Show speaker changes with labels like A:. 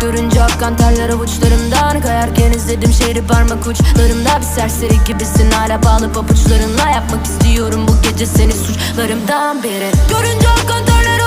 A: Görünce akan terler avuçlarımdan Kayarken izledim şehri parmak uçlarımda. Bir serseri gibisin hala bağlı pabuçlarınla Yapmak istiyorum bu gece seni suçlarımdan biri Görünce akan terler